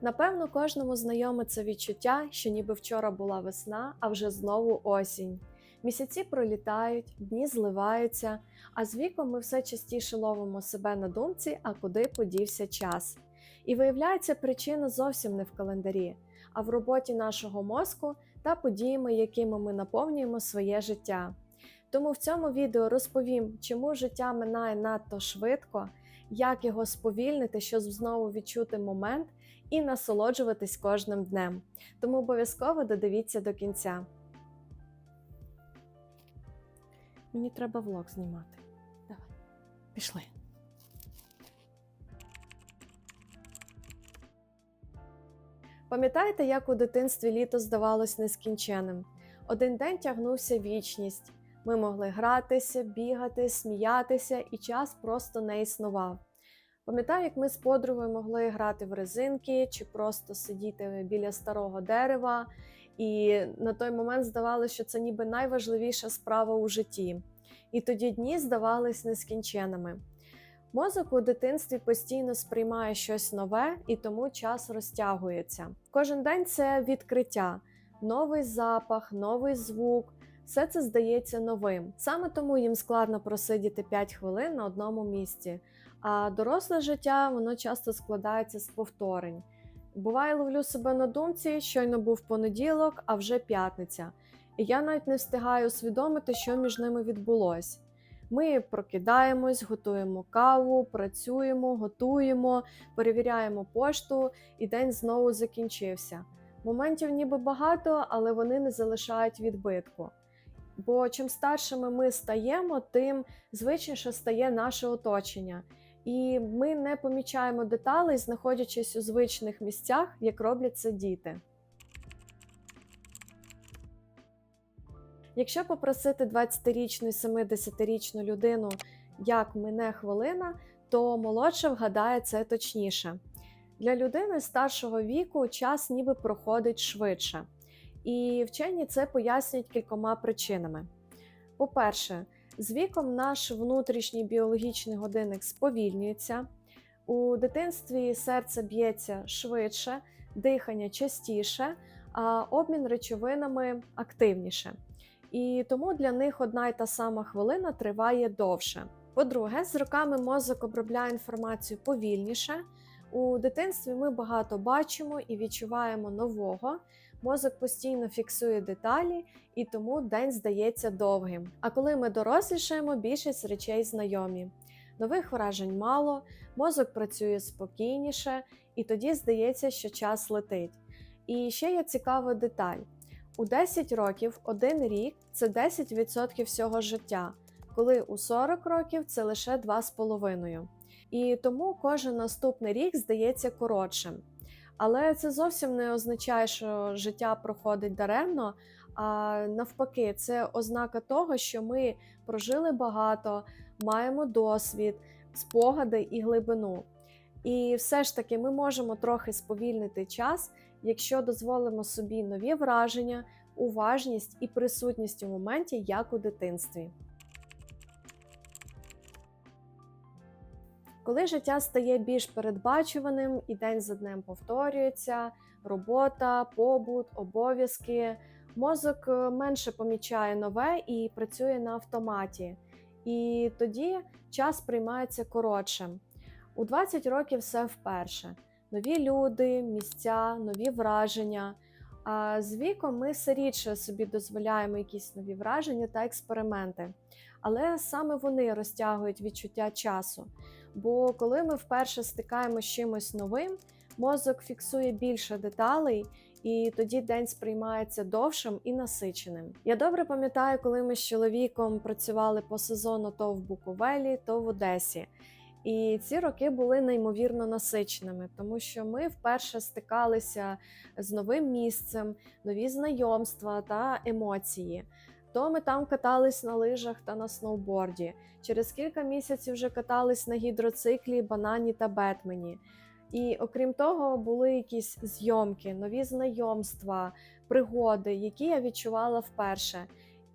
Напевно, кожному знайоме це відчуття, що ніби вчора була весна, а вже знову осінь. Місяці пролітають, дні зливаються, а з віком ми все частіше ловимо себе на думці, а куди подівся час. І виявляється, причина зовсім не в календарі, а в роботі нашого мозку та подіями, якими ми наповнюємо своє життя. Тому в цьому відео розповім, чому життя минає надто швидко, як його сповільнити, щоб знову відчути момент і насолоджуватись кожним днем. Тому обов'язково додивіться до кінця. Мені треба влог знімати. Давай, пішли. Пам'ятаєте, як у дитинстві літо здавалось нескінченим? Один день тягнувся вічність. Ми могли гратися, бігати, сміятися, і час просто не існував. Пам'ятаю, як ми з подругою могли грати в резинки чи просто сидіти біля старого дерева, і на той момент здавалося, що це ніби найважливіша справа у житті. І тоді дні здавались нескінченими. Мозок у дитинстві постійно сприймає щось нове і тому час розтягується. Кожен день це відкриття, новий запах, новий звук. Все це здається новим. Саме тому їм складно просидіти 5 хвилин на одному місці. А доросле життя воно часто складається з повторень. Буває, ловлю себе на думці, щойно був понеділок, а вже п'ятниця. І я навіть не встигаю усвідомити, що між ними відбулось. Ми прокидаємось, готуємо каву, працюємо, готуємо, перевіряємо пошту, і день знову закінчився. Моментів ніби багато, але вони не залишають відбитку. Бо чим старшими ми стаємо, тим звичніше стає наше оточення. І ми не помічаємо деталей, знаходячись у звичних місцях, як роблять це діти. Якщо попросити 20-річну і 70-річну людину, як мине хвилина, то молодша вгадає це точніше. Для людини старшого віку час ніби проходить швидше. І вчені це пояснюють кількома причинами. По-перше, з віком наш внутрішній біологічний годинник сповільнюється, у дитинстві серце б'ється швидше, дихання частіше, а обмін речовинами активніше. І тому для них одна й та сама хвилина триває довше. По-друге, з роками мозок обробляє інформацію повільніше. У дитинстві ми багато бачимо і відчуваємо нового. Мозок постійно фіксує деталі, і тому день здається довгим. А коли ми дорослішаємо, більшість речей знайомі. Нових вражень мало, мозок працює спокійніше, і тоді здається, що час летить. І ще є цікава деталь: у 10 років один рік це 10% всього життя, коли у 40 років це лише 2,5%. І тому кожен наступний рік здається коротшим. Але це зовсім не означає, що життя проходить даремно. А навпаки, це ознака того, що ми прожили багато, маємо досвід, спогади і глибину. І все ж таки ми можемо трохи сповільнити час, якщо дозволимо собі нові враження, уважність і присутність у моменті, як у дитинстві. Коли життя стає більш передбачуваним і день за днем повторюється, робота, побут, обов'язки, мозок е, менше помічає нове і працює на автоматі. І тоді час приймається коротшим. У 20 років все вперше. Нові люди, місця, нові враження. З віком ми все рідше собі дозволяємо якісь нові враження та експерименти. Але саме вони розтягують відчуття часу. Бо коли ми вперше стикаємося з чимось новим, мозок фіксує більше деталей, і тоді день сприймається довшим і насиченим. Я добре пам'ятаю, коли ми з чоловіком працювали по сезону то в Буковелі, то в Одесі. І ці роки були неймовірно насиченими, тому що ми вперше стикалися з новим місцем, нові знайомства та емоції. То ми там катались на лижах та на сноуборді. Через кілька місяців вже катались на гідроциклі, банані та бетмені. І окрім того, були якісь зйомки, нові знайомства, пригоди, які я відчувала вперше.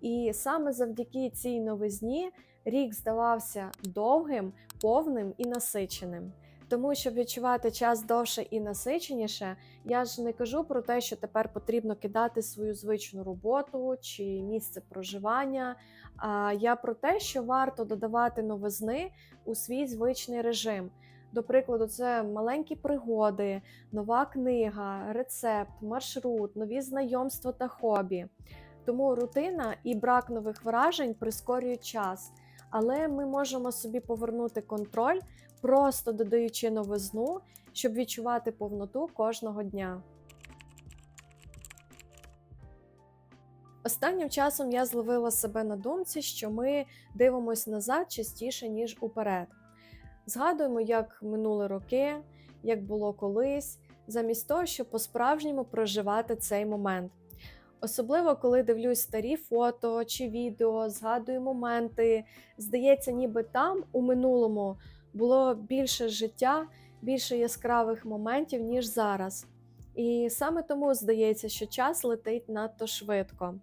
І саме завдяки цій новизні рік здавався довгим, повним і насиченим. Тому, щоб відчувати час довше і насиченіше, я ж не кажу про те, що тепер потрібно кидати свою звичну роботу чи місце проживання. А я про те, що варто додавати новизни у свій звичний режим. До прикладу, це маленькі пригоди, нова книга, рецепт, маршрут, нові знайомства та хобі. Тому рутина і брак нових вражень прискорюють час, але ми можемо собі повернути контроль, просто додаючи новизну, щоб відчувати повноту кожного дня. Останнім часом я зловила себе на думці, що ми дивимося назад частіше, ніж уперед. Згадуємо, як минули роки, як було колись, замість того, щоб по-справжньому проживати цей момент. Особливо, коли дивлюсь старі фото чи відео, згадую моменти. Здається, ніби там у минулому було більше життя, більше яскравих моментів, ніж зараз. І саме тому здається, що час летить надто швидко.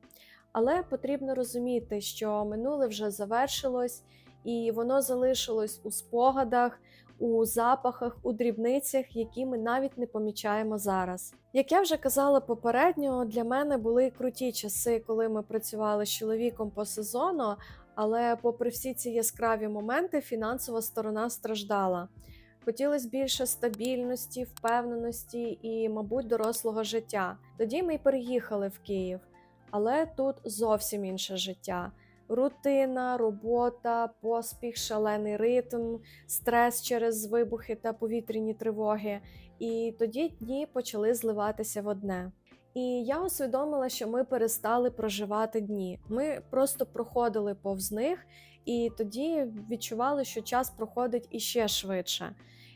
Але потрібно розуміти, що минуле вже завершилось, і воно залишилось у спогадах, у запахах, у дрібницях, які ми навіть не помічаємо зараз. Як я вже казала попередньо, для мене були круті часи, коли ми працювали з чоловіком по сезону, але, попри всі ці яскраві моменти, фінансова сторона страждала. Хотілося більше стабільності, впевненості і, мабуть, дорослого життя. Тоді ми й переїхали в Київ, але тут зовсім інше життя. Рутина, робота, поспіх, шалений ритм, стрес через вибухи та повітряні тривоги. І тоді дні почали зливатися в одне. І я усвідомила, що ми перестали проживати дні. Ми просто проходили повз них, і тоді відчували, що час проходить іще швидше.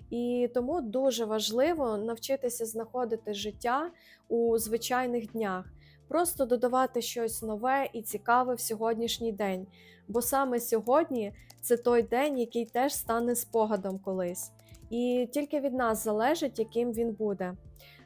І тому дуже важливо навчитися знаходити життя у звичайних днях, просто додавати щось нове і цікаве в сьогоднішній день. Бо саме сьогодні це той день, який теж стане спогадом колись. І тільки від нас залежить, яким він буде.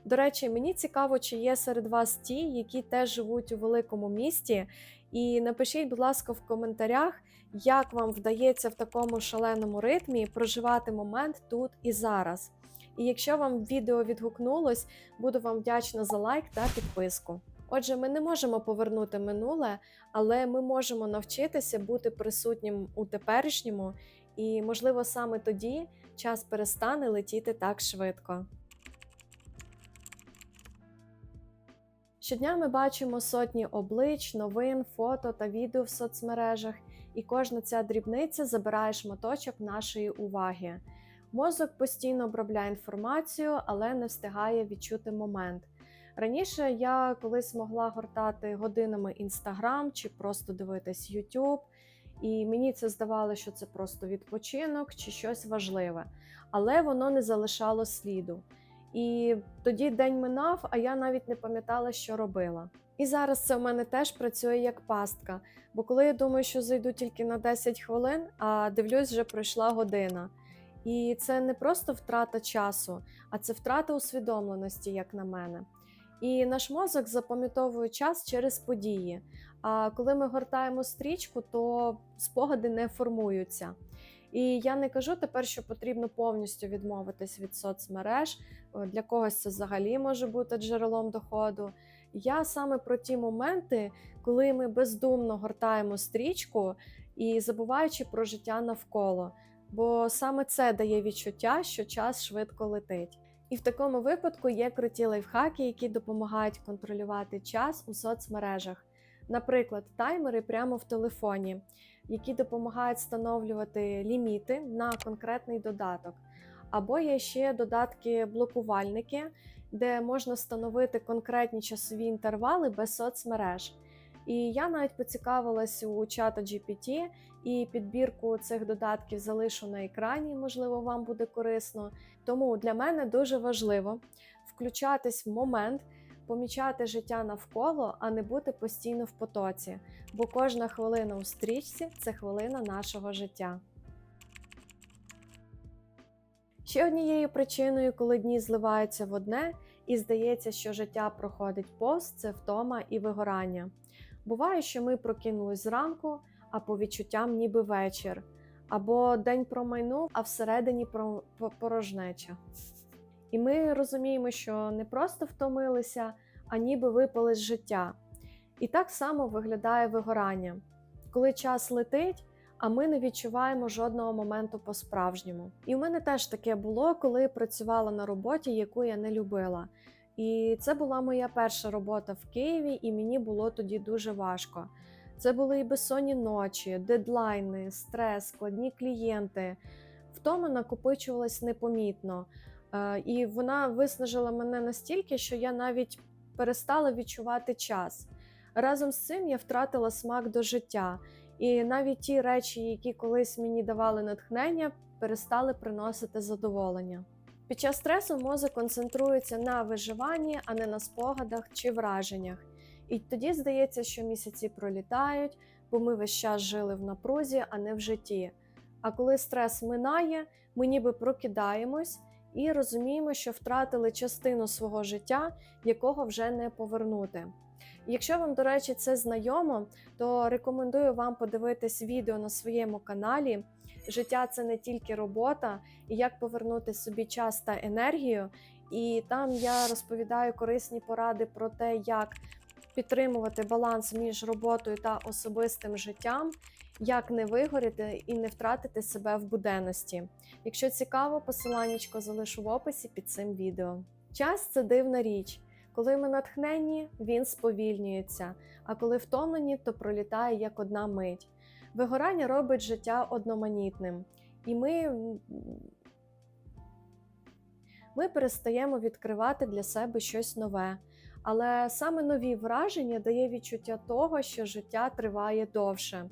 До речі, мені цікаво, чи є серед вас ті, які теж живуть у великому місті. І напишіть, будь ласка, в коментарях, як вам вдається в такому шаленому ритмі проживати момент тут і зараз. І якщо вам відео відгукнулось, буду вам вдячна за лайк та підписку. Отже, ми не можемо повернути минуле, але ми можемо навчитися бути присутнім у теперішньому, і, можливо, саме тоді час перестане летіти так швидко. Щодня ми бачимо сотні облич, новин, фото та відео в соцмережах, і кожна ця дрібниця забирає шматочок нашої уваги. Мозок постійно обробляє інформацію, але не встигає відчути момент. Раніше я колись могла гортати годинами Інстаграм чи просто дивитись YouTube, і мені це здавалося, що це просто відпочинок чи щось важливе, але воно не залишало сліду. І тоді день минав, а я навіть не пам'ятала, що робила. І зараз це в мене теж працює як пастка. Бо коли я думаю, що зайду тільки на 10 хвилин, а дивлюсь, вже пройшла година. І це не просто втрата часу, а це втрата усвідомленості, як на мене. І наш мозок запам'ятовує час через події. А коли ми гортаємо стрічку, то спогади не формуються. І я не кажу тепер, що потрібно повністю відмовитись від соцмереж. Для когось це взагалі може бути джерелом доходу. Я саме про ті моменти, коли ми бездумно гортаємо стрічку і забуваючи про життя навколо. Бо саме це дає відчуття, що час швидко летить. І в такому випадку є круті лайфхаки, які допомагають контролювати час у соцмережах. Наприклад, таймери прямо в телефоні, які допомагають встановлювати ліміти на конкретний додаток. Або є ще додатки-блокувальники, де можна встановити конкретні часові інтервали без соцмереж. І я навіть поцікавилась у чата GPT і підбірку цих додатків залишу на екрані, можливо, вам буде корисно. Тому для мене дуже важливо включатись в момент, помічати життя навколо, а не бути постійно в потоці, бо кожна хвилина у стрічці це хвилина нашого життя. Ще однією причиною, коли дні зливаються в одне, і здається, що життя проходить повз, це втома і вигорання. Буває, що ми прокинулись зранку, а по відчуттям ніби вечір. Або день промайнув, а всередині порожнеча. І ми розуміємо, що не просто втомилися, а ніби випали з життя. І так само виглядає вигорання, коли час летить, а ми не відчуваємо жодного моменту по-справжньому. І в мене теж таке було, коли працювала на роботі, яку я не любила. І це була моя перша робота в Києві, і мені було тоді дуже важко. Це були і безсонні ночі, дедлайни, стрес, складні клієнти. Втома накопичувалась непомітно. Е, І вона виснажила мене настільки, що я навіть перестала відчувати час. Разом з цим я втратила смак до життя, і навіть ті речі, які колись мені давали натхнення, перестали приносити задоволення. Під час стресу мозок концентрується на виживанні, а не на спогадах чи враженнях. І тоді здається, що місяці пролітають, бо ми весь час жили в напрузі, а не в житті. А коли стрес минає, ми ніби прокидаємось і розуміємо, що втратили частину свого життя, якого вже не повернути. Якщо вам, до речі, це знайомо, то рекомендую вам подивитись відео на своєму каналі. Життя це не тільки робота, і як повернути собі час та енергію. І там я розповідаю корисні поради про те, як підтримувати баланс між роботою та особистим життям, як не вигоріти і не втратити себе в буденності. Якщо цікаво, посиланнячко залишу в описі під цим відео. Час це дивна річ. Коли ми натхненні, він сповільнюється, а коли втомлені, то пролітає як одна мить. Вигорання робить життя одноманітним, і ми, ми перестаємо відкривати для себе щось нове. Але саме нові враження дає відчуття того, що життя триває довше.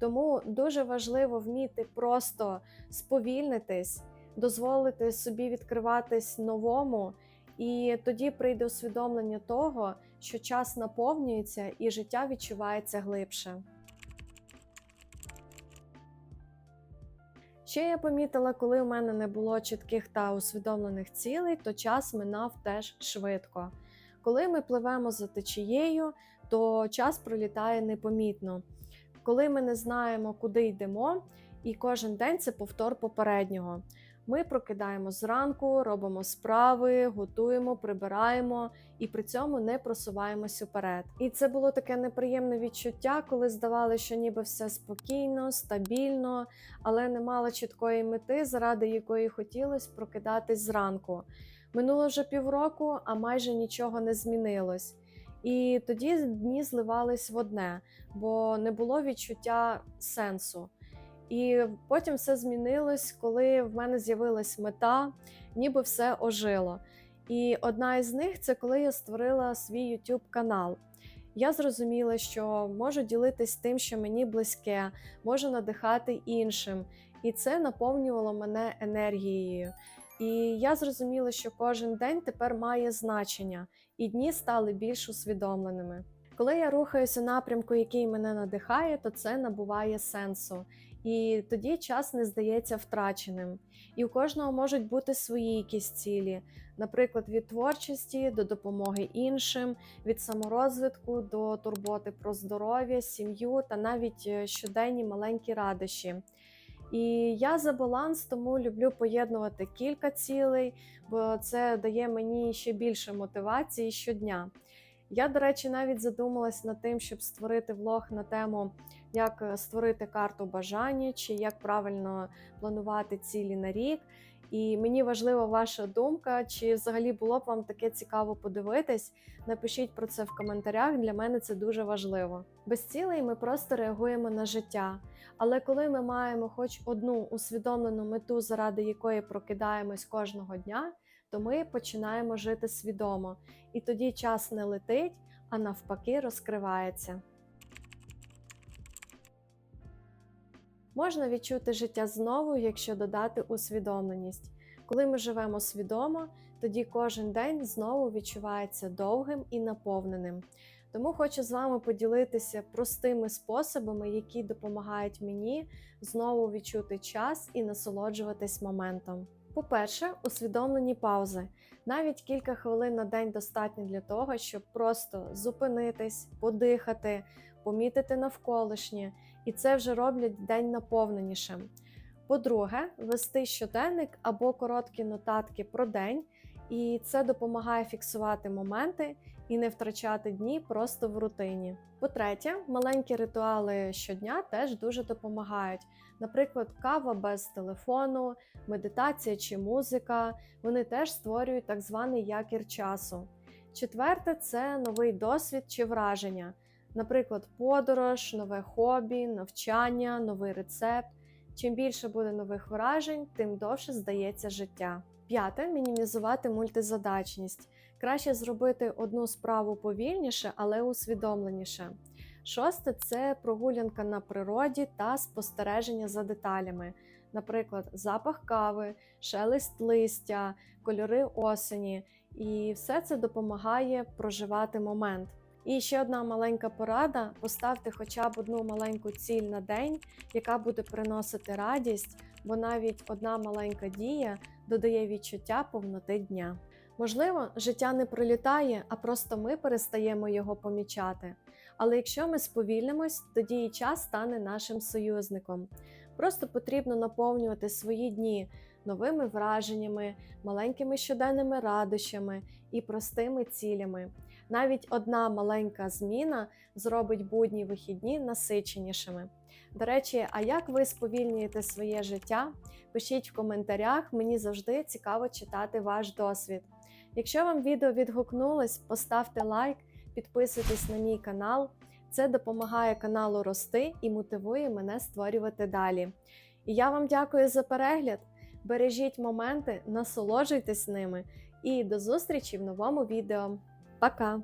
Тому дуже важливо вміти просто сповільнитись, дозволити собі відкриватись новому, і тоді прийде усвідомлення того, що час наповнюється і життя відчувається глибше. Ще я помітила, коли у мене не було чітких та усвідомлених цілей, то час минав теж швидко. Коли ми пливемо за течією, то час пролітає непомітно. Коли ми не знаємо, куди йдемо, і кожен день це повтор попереднього. Ми прокидаємо зранку, робимо справи, готуємо, прибираємо і при цьому не просуваємось уперед. І це було таке неприємне відчуття, коли здавалося, що ніби все спокійно, стабільно, але не мало чіткої мети, заради якої хотілося прокидатись зранку. Минуло вже півроку, а майже нічого не змінилось. І тоді дні зливались в одне, бо не було відчуття сенсу. І потім все змінилось, коли в мене з'явилась мета, ніби все ожило. І одна із них це коли я створила свій YouTube канал. Я зрозуміла, що можу ділитись тим, що мені близьке, можу надихати іншим. І це наповнювало мене енергією. І я зрозуміла, що кожен день тепер має значення, і дні стали більш усвідомленими. Коли я рухаюся напрямку, який мене надихає, то це набуває сенсу. І тоді час не здається втраченим. І у кожного можуть бути свої якісь цілі, наприклад, від творчості до допомоги іншим, від саморозвитку до турботи про здоров'я, сім'ю та навіть е, щоденні маленькі радощі. І я за баланс, тому люблю поєднувати кілька цілей, бо це дає мені ще більше мотивації щодня. Я, до речі, навіть задумалась над тим, щоб створити влог на тему, як е, створити карту бажання, чи як правильно планувати цілі на рік. І мені важлива ваша думка, чи взагалі було б вам таке цікаво подивитись. Напишіть про це в коментарях. Для мене це дуже важливо. Без цілей ми просто реагуємо на життя. Але коли ми маємо хоч одну усвідомлену мету, заради якої прокидаємось кожного дня, то ми починаємо жити свідомо, і тоді час не летить, а навпаки розкривається. Можна відчути життя знову, якщо додати усвідомленість. Коли ми живемо свідомо, тоді кожен день знову відчувається довгим і наповненим. Тому хочу з вами поділитися простими способами, які допомагають мені знову відчути час і насолоджуватись моментом. По-перше, усвідомлені паузи. Навіть кілька хвилин на день достатньо для того, щоб просто зупинитись, подихати, помітити навколишнє, і це вже роблять день наповненішим. По-друге, вести щоденник або короткі нотатки про день, і це допомагає фіксувати моменти і не втрачати дні просто в рутині. По-третє, маленькі ритуали щодня теж дуже допомагають. Наприклад, кава без телефону, медитація чи музика. Вони теж створюють так званий якір часу. Четверте це новий досвід чи враження, наприклад, подорож, нове хобі, навчання, новий рецепт. Чим більше буде нових вражень, тим довше здається життя. П'яте мінімізувати мультизадачність. Краще зробити одну справу повільніше, але усвідомленіше. Шосте це прогулянка на природі та спостереження за деталями, наприклад, запах кави, шелест листя, кольори осені. І все це допомагає проживати момент. І ще одна маленька порада: поставте хоча б одну маленьку ціль на день, яка буде приносити радість, бо навіть одна маленька дія додає відчуття повноти дня. Можливо, життя не пролітає, а просто ми перестаємо його помічати. Але якщо ми сповільнимось, тоді і час стане нашим союзником. Просто потрібно наповнювати свої дні новими враженнями, маленькими щоденними радощами і простими цілями. Навіть одна маленька зміна зробить будні вихідні насиченішими. До речі, а як ви сповільнюєте своє життя? Пишіть в коментарях, мені завжди цікаво читати ваш досвід. Якщо вам відео відгукнулось, поставте лайк, підписуйтесь на мій канал. Це допомагає каналу рости і мотивує мене створювати далі. І я вам дякую за перегляд. Бережіть моменти, насолоджуйтесь ними і до зустрічі в новому відео. Пока!